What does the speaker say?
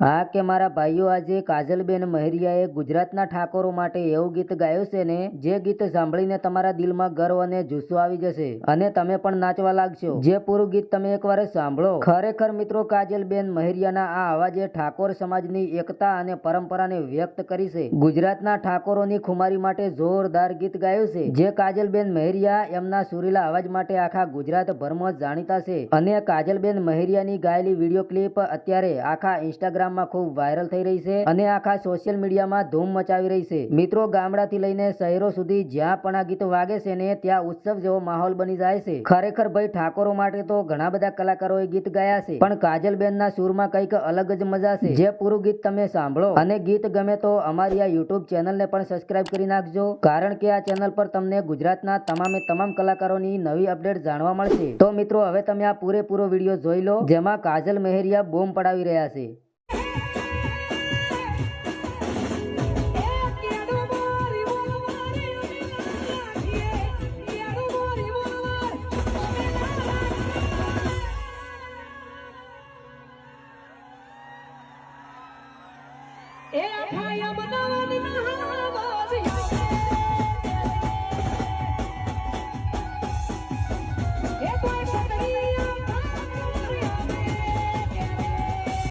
હા કે મારા ભાઈઓ આજે કાજલબેન મહેરિયાએ ગુજરાતના ઠાકોરો માટે એવું ગીત ગાયું છે ને, જે ગીત સાંભળીને તમારા દિલમાં ગર્વ અને જુસ્સો આવી જશે. અને તમે પણ નાચવા લાગશો. જે પૂરું ગીત તમે એકવાર સાંભળો. ખરેખર મિત્રો, કાજલબેન મહેરિયાના આ અવાજે ઠાકોર સમાજની એકતા અને પરંપરાને વ્યક્ત કરી છે. ગુજરાતના ઠાકોરોની ખુમારી માટે જોરદાર ગીત ગાયું છે. જે કાજલબેન મહેરિયા એમના સુરીલા અવાજ માટે આખા ગુજરાત ભરમાં જાણીતા છે. અને કાજલબેન મહેરિયાની ગાયેલી વીડિયો ક્લિપ અત્યારે આખા ઇન્સ્ટાગ્રામમાં ખૂબ વાયરલ થઈ રહી છે અને આખા સોશિયલ મીડિયામાં ધૂમ મચાવી રહી છે. મિત્રો, ગામડાથી લઈને શહેરો સુધી જ્યાં પણ આ ગીત વાગે છે ને ત્યાં ઉત્સવ જેવો માહોલ બની જાય છે. ખરેખર ભાઈ, ઠાકોરો માટે તો ઘણા બધા કલાકારોએ ગીત ગાયા છે. પણ કાજલબેનના સૂરમાં કંઈક અલગ જ મજા છે. જે પૂરું ગીત તમે સાંભળો અને ગીત ગમે તો અમારી આ યુટ્યુબ ચેનલને પણ સબસ્ક્રાઇબ કરી નાખજો. કારણ કે આ ચેનલ પર તમને ગુજરાતના તમામે તમામ કલાકારોની નવી અપડેટ જાણવા મળશે. તો મિત્રો, હવે તમે આ પૂરેપૂરો વીડિયો જોઈ લો, જેમાં કાજલ મહેરિયા બોમ્બ પડાવી રહ્યા છે. Eh, apa yang